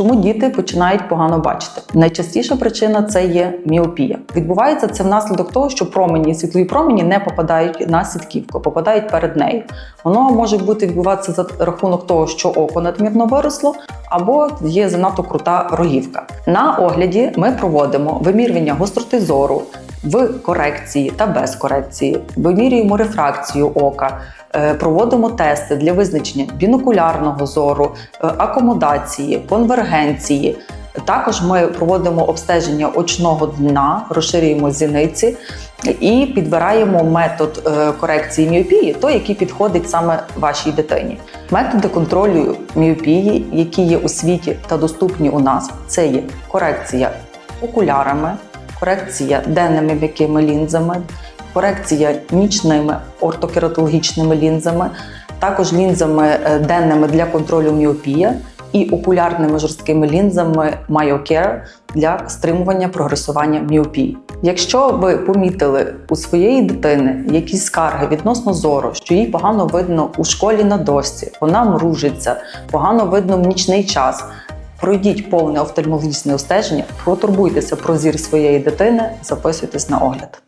Чому діти починають погано бачити? Найчастіша причина це є міопія. Відбувається це внаслідок того, що промені, світлові промені не попадають на сітківку, попадають перед нею. Воно може бути відбуватися за рахунок того, що око надмірно виросло, або є занадто крута рогівка. На огляді ми проводимо вимірювання гостроти зору в корекції та без корекції, вимірюємо рефракцію ока. е, Проводимо тести для визначення бінокулярного зору, е, акомодації, конвергенції. Також ми проводимо обстеження очного дна, розширюємо зіниці і підбираємо метод е, корекції міопії, той, який підходить саме вашій дитині. Методи контролю міопії, які є у світі та доступні у нас, це є корекція окулярами, корекція денними м'якими лінзами, корекція нічними ортокератологічними лінзами, також лінзами е, денними для контролю міопія і окулярними жорсткими лінзами MyoCare для стримування прогресування міопії. Якщо ви помітили у своєї дитини якісь скарги відносно зору, що їй погано видно у школі на дошці, вона мружиться, погано видно в нічний час. Пройдіть повне офтальмологічне обстеження, протурбуйтеся про зір своєї дитини, записуйтесь на огляд.